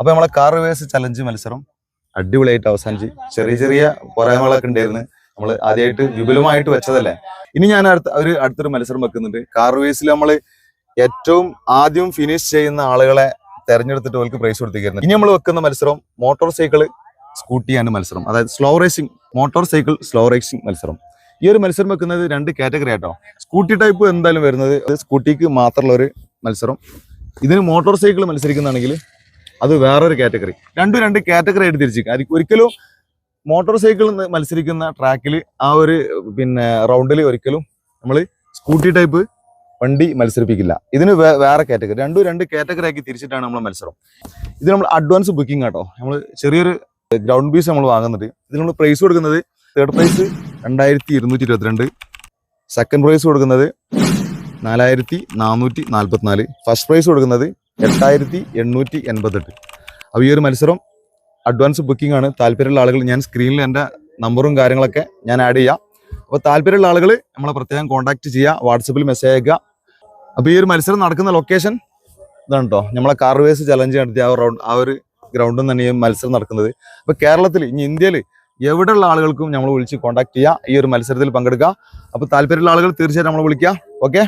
അപ്പൊ നമ്മളെ car reverse challenge മത്സരം അടിപൊളിയായിട്ട് അവസാനിച്ച് ചെറിയ ചെറിയ പോരായ്മകളൊക്കെ ഉണ്ടായിരുന്നു. നമ്മൾ ആദ്യമായിട്ട് വിപുലമായിട്ട് വെച്ചതല്ലേ? ഇനി ഞാൻ അടുത്ത ഒരു അടുത്തൊരു മത്സരം വെക്കുന്നുണ്ട്. കാർ റിവേഴ്സിൽ നമ്മൾ ഏറ്റവും ആദ്യം ഫിനിഷ് ചെയ്യുന്ന ആളുകളെ തെരഞ്ഞെടുത്തിട്ട് അവർക്ക് പ്രൈസ് കൊടുത്തിരിക്കുന്നത് ഇനി നമ്മൾ വെക്കുന്ന മത്സരം മോട്ടോർ സൈക്കിൾ സ്കൂട്ടിയാണ് മത്സരം. അതായത് slow racing motorcycle slow racing മത്സരം. ഈ ഒരു മത്സരം വെക്കുന്നത് രണ്ട് കാറ്റഗറി ആട്ടോ. സ്കൂട്ടി ടൈപ്പ് എന്തായാലും വരുന്നത് സ്കൂട്ടിക്ക് മാത്രമുള്ള ഒരു മത്സരം. ഇതിന് മോട്ടോർ സൈക്കിൾ മത്സരിക്കുന്നതാണെങ്കിൽ അത് വേറൊരു കാറ്റഗറി. രണ്ടും രണ്ട് കാറ്റഗറി ആയിട്ട് തിരിച്ചിരിക്കും. അത് ഒരിക്കലും മോട്ടോർ സൈക്കിൾ മത്സരിക്കുന്ന ട്രാക്കിൽ ആ ഒരു പിന്നെ റൗണ്ടിൽ ഒരിക്കലും നമ്മൾ സ്കൂട്ടി ടൈപ്പ് വണ്ടി മത്സരിപ്പിക്കില്ല. ഇതിന് വേറെ കാറ്റഗറി. രണ്ടും രണ്ട് കാറ്റഗറി ആക്കി തിരിച്ചിട്ടാണ് നമ്മൾ മത്സരം. ഇത് നമ്മൾ അഡ്വാൻസ് ബുക്കിംഗ് ആട്ടോ. നമ്മൾ ചെറിയൊരു ഗ്രൗണ്ട് പീസ് നമ്മൾ വാങ്ങുന്നത് ഇത് നമ്മൾ പ്രൈസ് കൊടുക്കുന്നത് തേർഡ് പ്രൈസ് രണ്ടായിരത്തി ഇരുന്നൂറ്റി ഇരുപത്തിരണ്ട് സെക്കൻഡ് പ്രൈസ് കൊടുക്കുന്നത് നാലായിരത്തി നാനൂറ്റി നാൽപ്പത്തിനാല് ഫസ്റ്റ് പ്രൈസ് കൊടുക്കുന്നത് എട്ടായിരത്തി എണ്ണൂറ്റി എൺപത്തെട്ട്. അപ്പോൾ ഈ ഒരു മത്സരം അഡ്വാൻസ് ബുക്കിംഗ് ആണ്. താല്പര്യമുള്ള ആളുകൾ ഞാൻ സ്ക്രീനിൽ എന്റെ നമ്പറും കാര്യങ്ങളൊക്കെ ഞാൻ ആഡ് ചെയ്യാം. അപ്പോൾ താല്പര്യമുള്ള ആളുകൾ നമ്മളെ പ്രത്യേകം കോൺടാക്ട് ചെയ്യുക വാട്സപ്പിൽ മെസ്സേജ് അയക്കുക. അപ്പോൾ ഈ ഒരു മത്സരം നടക്കുന്ന ലൊക്കേഷൻ ഇതാണ് കേട്ടോ നമ്മളെ കാർവേസ് ചലഞ്ച് നടത്തിയ ആ റൗണ്ട് ആ ഒരു ഗ്രൗണ്ടിൽ തന്നെ മത്സരം നടക്കുന്നത്. അപ്പോൾ കേരളത്തിൽ ഇനി ഇന്ത്യയിൽ എവിടെയുള്ള ആളുകൾക്കും നമ്മൾ വിളിച്ച് കോൺടാക്ട് ചെയ്യുക ഈ ഒരു മത്സരത്തിൽ പങ്കെടുക്കുക. അപ്പോൾ താല്പര്യമുള്ള ആളുകൾ തീർച്ചയായിട്ടും നമ്മൾ വിളിക്കുക. ഓക്കെ